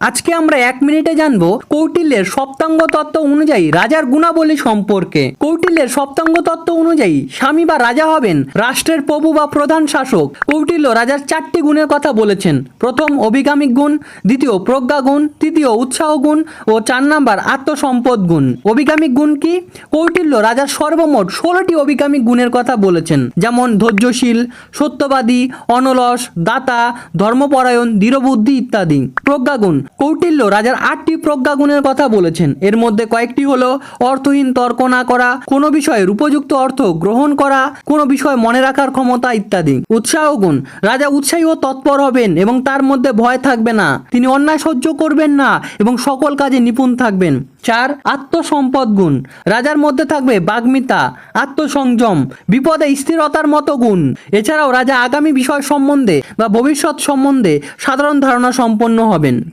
আজকে আমরা এক মিনিটে জানব কৌটিল্যের সপ্তাঙ্গ তত্ত্ব অনুযায়ী রাজার গুণাবলী সম্পর্কে। কৌটিল্যের সপ্তাঙ্গ তত্ত্ব অনুযায়ী স্বামী বা রাজা হবেন রাষ্ট্রের প্রভু বা প্রধান শাসক। কৌটিল্য রাজার চারটি গুণের কথা বলেছেন। প্রথম অভিগামিক গুণ, দ্বিতীয় প্রজ্ঞা গুণ, তৃতীয় উৎসাহ গুণ ও চার নাম্বার আত্মসম্পদ গুণ। অভিগামিক গুণ কি? কৌটিল্য রাজার সর্বমোট ষোলোটি অভিগামিক গুণের কথা বলেছেন, যেমন ধৈর্যশীল, সত্যবাদী, অনলস, দাতা, ধর্মপরায়ণ, দৃঢ়বুদ্ধি ইত্যাদি। প্রজ্ঞাগুণ কৌটিল্য রাজার আটটি প্রজ্ঞাগুণের কথা বলেছেন। এর মধ্যে কয়েকটি হলো অর্থহীন তর্ক না করা, কোনো বিষয়ের উপযুক্ত অর্থ গ্রহণ করা, কোনো বিষয় মনে রাখার ক্ষমতা ইত্যাদি। উৎসাহ গুণ। রাজা উৎসাহী ও তৎপর হবেন এবং তার মধ্যে ভয় থাকবে না। তিনি অন্যায় সহ্য করবেন না এবং সকল কাজে নিপুণ থাকবেন। চার, আত্মসম্পদ গুণ। রাজার মধ্যে থাকবে বাগ্মিতা, আত্মসংযম, বিপদে স্থিরতার মতো গুণ। এছাড়াও রাজা আগামী বিষয় সম্বন্ধে বা ভবিষ্যৎ সম্বন্ধে সাধারণ ধারণা সম্পন্ন হবেন।